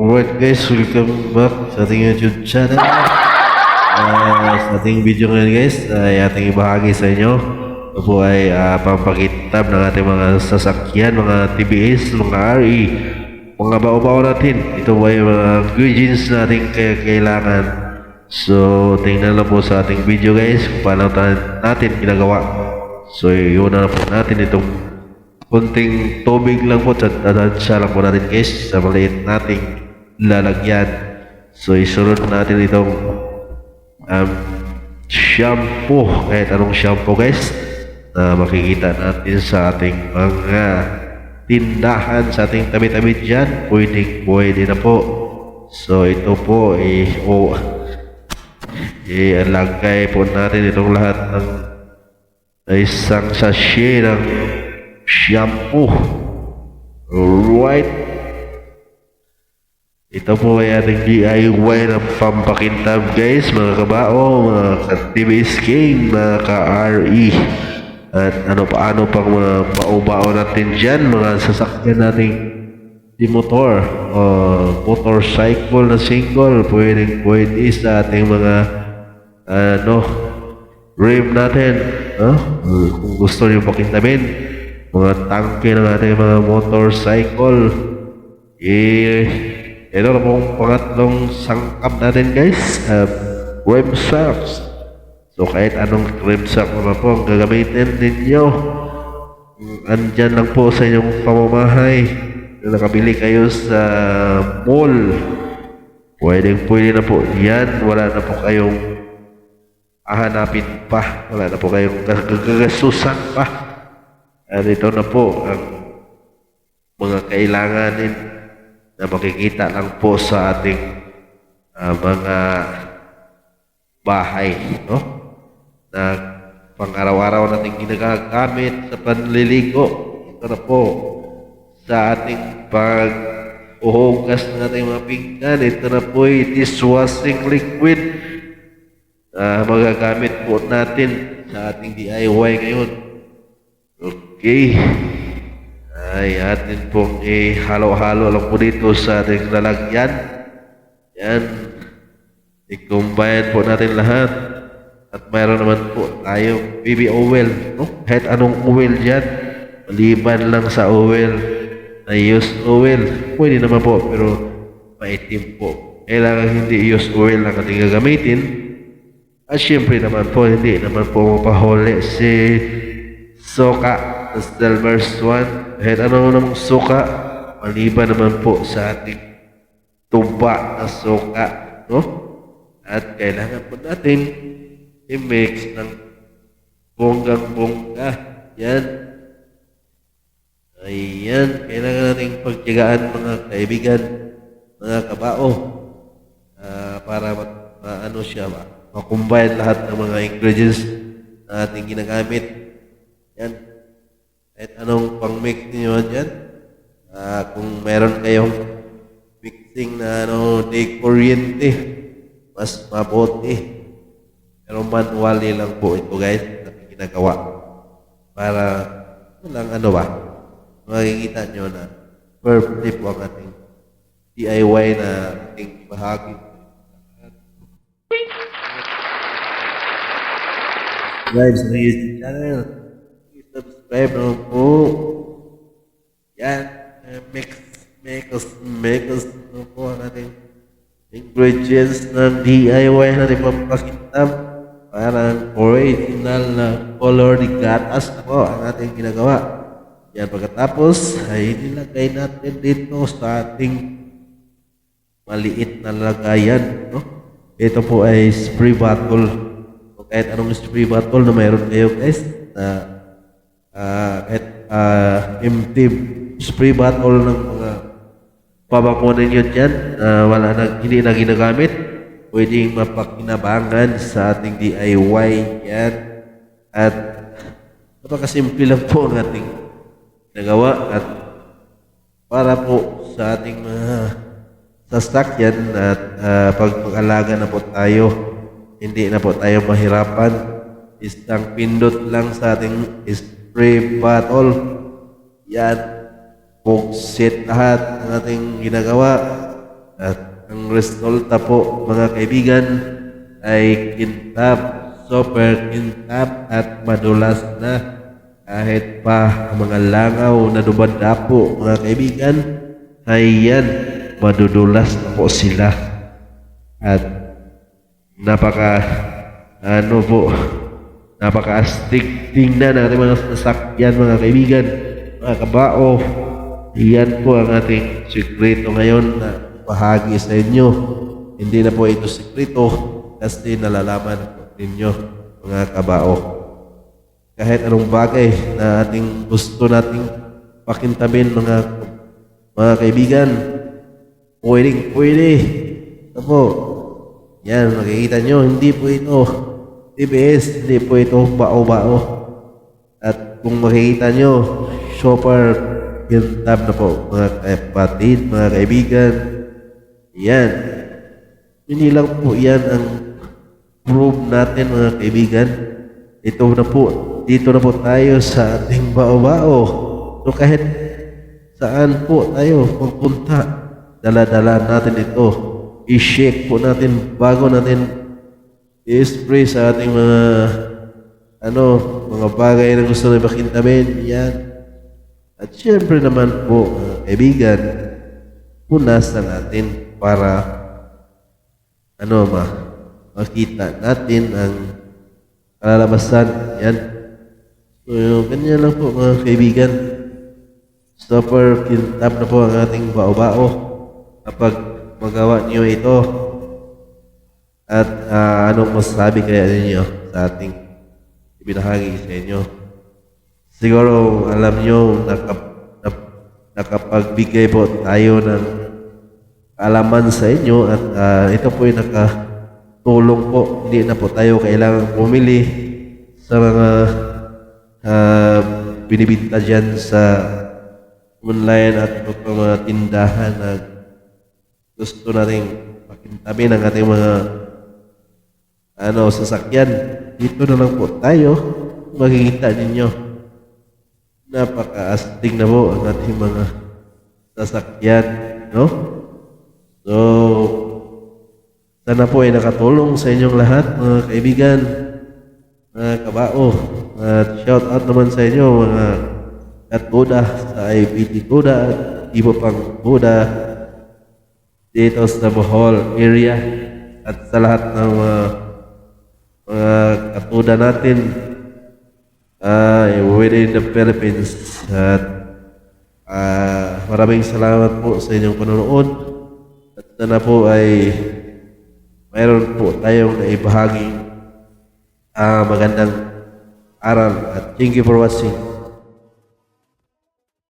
Alright guys, welcome back sa ating YouTube channel. Ah, sa ating video ngayon guys, ay ating ibahagi sa inyo. Ito po ay uh, pampakitab ng ating mga sasakyan, mga TBS, mga RE, mga bao-bao natin. Ito po ay mga ingredients na ating kailangan. So, tingnan lang po sa ating video guys kung paano natin ginagawa. So, yun na po natin itong kunting tubig lang po at adansya lang po natin guys sa maliit nating lalagyan. So isunod natin itong um, shampoo, kahit anong shampoo guys na makikita natin sa ating mga tindahan sa ating tabi-tabi dyan. Pwede, pwede na po. So ito po eh, oh, ilagay po natin itong lahat ng isang sachet ng shampoo. Alright. Ito po ay ating DIY ng pampakintab guys, mga kabao, mga ka-TBS King, mga ka-RE. At ano pa ano pang mga bao-bao natin dyan, mga sasakyan nating di motor, o motorcycle na single, pwede, pwede sa ating mga ano, rim natin. No? Kung gusto niyo pakintabin, mga tangke ng ating mga motorcycle. Eh, ito na pong pangatlong sangkap natin guys. Uh, rim socks. So kahit anong rim sock naman po ang gagamitin ninyo. Andyan lang po sa inyong pamamahay. Na nakabili kayo sa mall. Pwedeng pwede na po. Yan, wala na po kayong hahanapin pa. Wala na po kayong gagasusan pa. At ito na po ang mga kailanganin na makikita lang po sa ating ah, mga bahay, no? Na pang-araw-araw nating ginagamit sa panliligo. Ito na po sa ating pag uhugas ng ating mga pinggan. Ito na po ay dishwashing liquid na magagamit po natin sa ating DIY ngayon. Okay. Ay, atin pong i-halo-halo lang po dito sa ating lalagyan. Yan. I-combine po natin lahat. At mayroon naman po tayong baby oil. No? Kahit anong oil dyan. Maliban lang sa oil na used oil. Pwede naman po, pero maitim po. Kailangan hindi used oil ang ating gagamitin. At syempre naman po, hindi naman po mapahuli si Soka the Silver Swan. Kahit ano namang suka, maliban naman po sa ating tuba na suka. No? At kailangan po natin i-mix ng bonggang-bongga. Yan. Ayan. Kailangan natin pagtiyagaan mga kaibigan, mga kabao. ah, para ma, ma- ano siya? Makumbine lahat ng mga ingredients na ating ginagamit. Yan. Kahit anong pang-mix niyo dyan. Ah, kung meron kayong mixing na ano, di kuryente, mas mabuti. Pero manually lang po ito guys, natin ginagawa. Para, walang ano ba, makikita nyo na perfectly po ang ating DIY na ating bahagi. Guys, sa YouTube channel, naman po. Yan. Mix, us ano po ang ating ingredients ng DIY na rin pampakitab. Parang original na color ni gatas na po ang ating ginagawa. Yan pagkatapos ay nilagay natin dito sa ating maliit na lagayan. No? Ito po ay spray bottle. O kahit anong spray bottle na mayroon kayo guys na ah kahit ah, empty spray bottle ng mga pabakunan nyo dyan na wala na, hindi na ginagamit, pwedeng mapakinabangan sa ating DIY yan. At napakasimple lang po ang ating nagawa at para po sa ating mga sasakyan at ah, pag mag-alaga na po tayo, hindi na po tayo mahirapan. Isang pindot lang sa ating spray bottle. Yan. Pugsit lahat ng ating ginagawa. At ang resulta po mga kaibigan ay kintab, super kintab at madulas na kahit pa ang mga langaw na dumadapo mga kaibigan ay yan madudulas na po sila at napaka ano po napaka-astig tingnan ng ating mga sasakyan mga kaibigan mga kabao. Yan po ang ating sikreto ngayon na bahagi sa inyo. Hindi na po ito sikreto kasi nalalaman ninyo mga kabao. Kahit anong bagay na ating gusto nating pakintamin mga mga kaibigan pwedeng pwede ito po yan makikita nyo hindi po ito TBS hindi po ito bao-bao. At kung makikita nyo super kintab na po mga kapatid mga kaibigan. Yan. Hindi lang po yan ang prove natin mga kaibigan. Ito na po dito na po tayo sa ating bao-bao. So kahit saan po tayo magpunta dala-dala natin ito. I-shake po natin bago natin i-spray sa ating mga ano mga bagay na gusto na makintamin yan. At syempre naman po mga kaibigan punasan natin para ano ma makita natin ang kalalabasan. Yan. So ganyan lang po mga kaibigan. Super kintab na po ang ating bao-bao. Kapag magawa niyo ito at ah, anong masasabi kaya ninyo sa ating ibinahagi sa inyo? Siguro alam niyo nakap, nap, nakapagbigay po tayo ng kaalaman sa inyo at ah, ito po ay nakatulong po. Hindi na po tayo kailangan pumili sa mga ah, binibinta dyan sa online at iba mga tindahan na gusto nating pakintamin ang ating mga ano, sasakyan. Dito na lang po tayo. Makikita ninyo. Napaka-astig na po ang ating mga sasakyan. No? So, sana po ay nakatulong sa inyong lahat, mga kaibigan, mga kabao. At shout out naman sa inyo, mga katuda sa IPT Tuda at iba pang Buda dito sa Bohol area at sa lahat ng mga mga katuda natin uh, within the Philippines at ah, maraming salamat po sa inyong panonood. At sana po ay mayroon po tayong naibahagi ah magandang aral. At thank you for watching